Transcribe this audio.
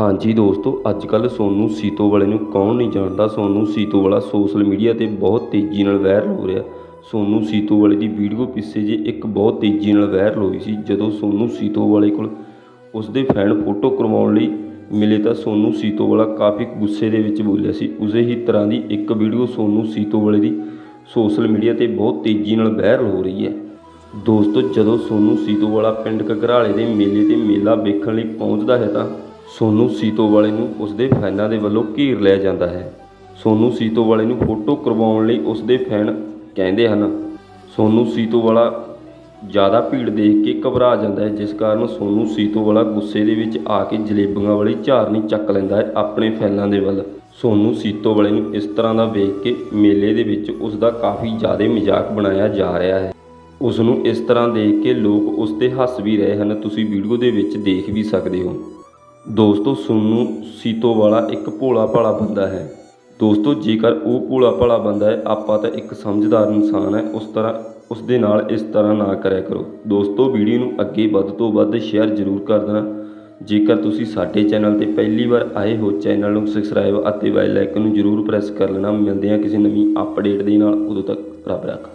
ਹਾਂਜੀ ਦੋਸਤੋ ਅੱਜ ਕੱਲ ਸੋਨੂ ਸੀਤੋ ਵਾਲੇ ਨੂੰ ਕੌਣ ਨਹੀਂ ਜਾਣਦਾ? ਸੋਨੂ ਸੀਤੋ ਵਾਲਾ ਸੋਸ਼ਲ ਮੀਡੀਆ ਤੇ ਬਹੁਤ ਤੇਜ਼ੀ ਨਾਲ ਵਾਇਰਲ ਹੋ ਰਿਹਾ। ਸੋਨੂ ਸੀਤੋਵਾਲੇ ਦੀ ਵੀਡੀਓ ਪਿੱਛੇ ਜੇ ਇੱਕ ਬਹੁਤ ਤੇਜ਼ੀ ਨਾਲ ਵਾਇਰਲ ਹੋਈ ਸੀ। ਜਦੋਂ ਸੋਨੂ ਸੀਤੋ ਵਾਲੇ ਕੋਲ ਉਸਦੇ ਫੈਨ ਫੋਟੋ ਕਰਵਾਉਣ ਲਈ ਮਿਲੇ ਤਾਂ ਸੋਨੂ ਸੀਤੋਵਾਲਾ ਕਾਫੀ ਗੁੱਸੇ ਦੇ ਵਿੱਚ ਬੋਲਿਆ ਸੀ। ਉਸੇ ਹੀ ਤਰ੍ਹਾਂ ਦੀ ਇੱਕ ਵੀਡੀਓ ਸੋਨੂ ਸੀਤੋ ਵਾਲੇ ਦੀ ਸੋਸ਼ਲ ਮੀਡੀਆ ਤੇ ਬਹੁਤ ਤੇਜ਼ੀ ਨਾਲ ਵਾਇਰਲ ਹੋ ਰਹੀ ਹੈ। ਦੋਸਤੋ, ਜਦੋਂ ਸੋਨੂ ਸੀਤੋਵਾਲਾ ਪਿੰਡ ਘਗਰਾਲੇ ਦੇ ਮੇਲੇ ਤੇ ਮੇਲਾ ਵੇਖਣ ਲਈ ਪਹੁੰਚਦਾ ਹੈ ਤਾਂ ਸੋਨੂ ਸੀਤੋ ਵਾਲੇ ਨੂੰ ਉਸਦੇ ਫੈਨਾਂ ਦੇ ਵੱਲੋਂ ਘੇਰ ਲਿਆ ਜਾਂਦਾ ਹੈ। ਸੋਨੂ ਸੀਤੋ ਵਾਲੇ ਨੂੰ ਫੋਟੋ ਕਰਵਾਉਣ ਲਈ ਉਸਦੇ ਫੈਨ ਕਹਿੰਦੇ ਹਨ। ਸੋਨੂ ਸੀਤੋ ਵਾਲਾ ਜ਼ਿਆਦਾ ਭੀੜ ਦੇਖ ਕੇ ਘਬਰਾ ਜਾਂਦਾ ਹੈ, ਜਿਸ ਕਾਰਨ ਸੋਨੂ ਸੀਤੋ ਵਾਲਾ ਗੁੱਸੇ ਦੇ ਵਿੱਚ ਆ ਕੇ ਜਲੇਬੀਆਂ ਵਾਲੀ ਝਾਰਨੀ ਚੱਕ ਲੈਂਦਾ ਹੈ ਆਪਣੇ ਫੈਨਾਂ ਦੇ ਵੱਲ। ਸੋਨੂ ਸੀਤੋ ਵਾਲੇ ਨੂੰ ਇਸ ਤਰ੍ਹਾਂ ਦਾ ਵੇਖ ਕੇ ਮੇਲੇ ਦੇ ਵਿੱਚ ਉਸ ਦਾ ਕਾਫੀ ਜ਼ਿਆਦਾ ਮਜ਼ਾਕ ਬਣਾਇਆ ਜਾ ਰਿਹਾ ਹੈ। ਉਸ ਨੂੰ ਇਸ ਤਰ੍ਹਾਂ ਦੇਖ ਕੇ ਲੋਕ ਉਸ ਤੇ ਹੱਸ ਵੀ ਰਹੇ ਹਨ। ਤੁਸੀਂ ਵੀਡੀਓ ਦੇ ਵਿੱਚ ਦੇਖ ਵੀ ਸਕਦੇ ਹੋ। ਦੋਸਤੋ ਸੋਨੂੰ ਸੀਤੋ ਵਾਲਾ ਇੱਕ ਭੋਲਾ ਭਾਲਾ ਬੰਦਾ ਹੈ। ਦੋਸਤੋ, ਜੇਕਰ ਉਹ ਭੋਲਾ ਭਾਲਾ ਬੰਦਾ ਹੈ, ਆਪਾਂ ਤਾਂ ਇੱਕ ਸਮਝਦਾਰ ਇਨਸਾਨ ਹੈ। ਉਸ ਤਰ੍ਹਾਂ, ਉਸ ਦੇ ਨਾਲ ਇਸ ਤਰ੍ਹਾਂ ਨਾ ਕਰਿਆ ਕਰੋ। ਦੋਸਤੋ, ਵੀਡੀਓ ਨੂੰ ਅੱਗੇ ਵੱਧ ਤੋਂ ਵੱਧ ਸ਼ੇਅਰ ਜ਼ਰੂਰ ਕਰ ਦੇਣਾ। ਜੇਕਰ ਤੁਸੀਂ ਸਾਡੇ ਚੈਨਲ ਤੇ ਪਹਿਲੀ ਵਾਰ ਆਏ ਹੋ, ਚੈਨਲ ਨੂੰ ਸਬਸਕ੍ਰਾਈਬ ਅਤੇ ਬੈਲ ਆਈਕਨ ਨੂੰ ਜ਼ਰੂਰ ਪ੍ਰੈਸ ਕਰ ਲੈਣਾ। ਮਿਲਦੇ ਹਾਂ ਕਿਸੇ ਨਵੀਂ ਅਪਡੇਟ ਦੇ ਨਾਲ। ਉਦੋਂ ਤੱਕ ਰੱਬ ਰੱਖਾ।